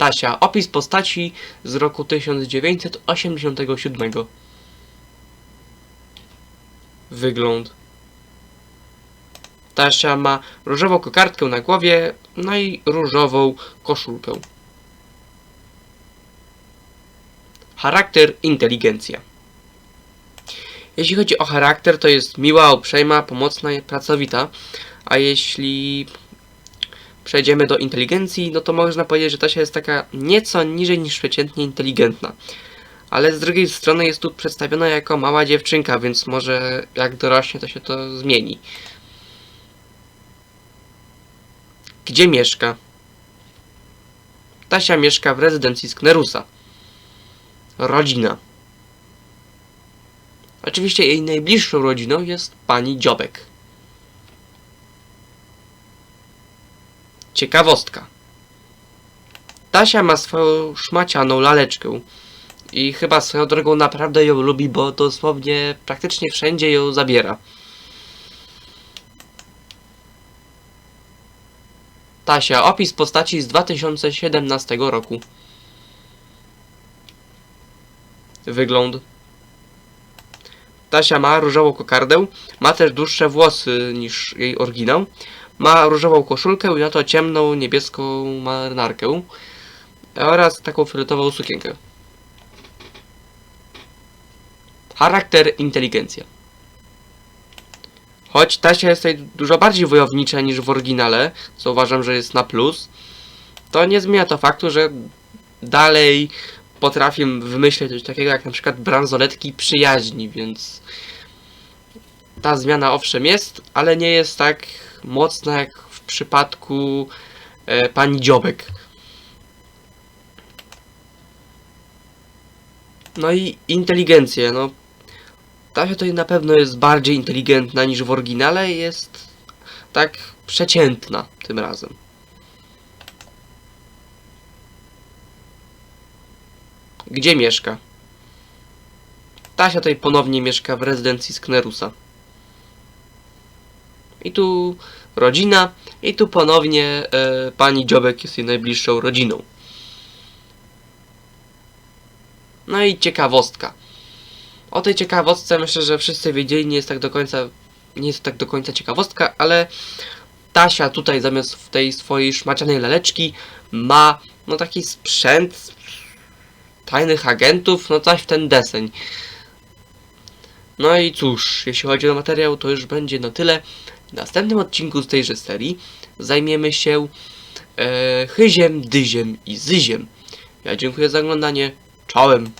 Tasia, opis postaci z roku 1987. Wygląd. Tasia ma różową kokardkę na głowie, no i różową koszulkę. Charakter inteligencja. Jeśli chodzi o charakter, to jest miła, uprzejma, pomocna pracowita. A jeśli przejdziemy do inteligencji, no to można powiedzieć, że Tasia jest taka nieco niżej niż przeciętnie inteligentna. Ale z drugiej strony jest tu przedstawiona jako mała dziewczynka, więc może jak dorośnie to się to zmieni. Gdzie mieszka? Tasia mieszka w rezydencji Sknerusa. Rodzina. Oczywiście jej najbliższą rodziną jest pani Dziobek. Ciekawostka. Tasia ma swoją szmacianą laleczkę. I chyba swoją drogą naprawdę ją lubi, bo dosłownie praktycznie wszędzie ją zabiera. Tasia, opis postaci z 2017 roku. Wygląd. Tasia ma różową kokardę, ma też dłuższe włosy niż jej oryginał. Ma różową koszulkę i na to ciemną niebieską marynarkę oraz taką fioletową sukienkę. Charakter inteligencja. Choć Tasia jest tutaj dużo bardziej wojownicza niż w oryginale, co uważam, że jest na plus, to nie zmienia to faktu, że dalej potrafię wymyśleć coś takiego jak na przykład bransoletki przyjaźni, więc ta zmiana owszem jest, ale nie jest tak mocna jak w przypadku e, pani Dziobek. No i inteligencję, no Tasia tutaj na pewno jest bardziej inteligentna niż w oryginale, jest tak przeciętna tym razem. Gdzie mieszka? Tasia tutaj ponownie mieszka w rezydencji Sknerusa. I tu rodzina, i tu ponownie e, pani Dziobek jest jej najbliższą rodziną. No i ciekawostka. O tej ciekawostce myślę, że wszyscy wiedzieli, nie jest tak do końca, nie jest tak do końca ciekawostka, ale Tasia tutaj zamiast w tej swojej szmacianej laleczki ma no taki sprzęt tajnych agentów, no coś w ten deseń. No i cóż, jeśli chodzi o materiał, to już będzie na tyle. W następnym odcinku z tejże serii zajmiemy się e, chyziem, dyziem i zyziem. Ja dziękuję za oglądanie. Czołem!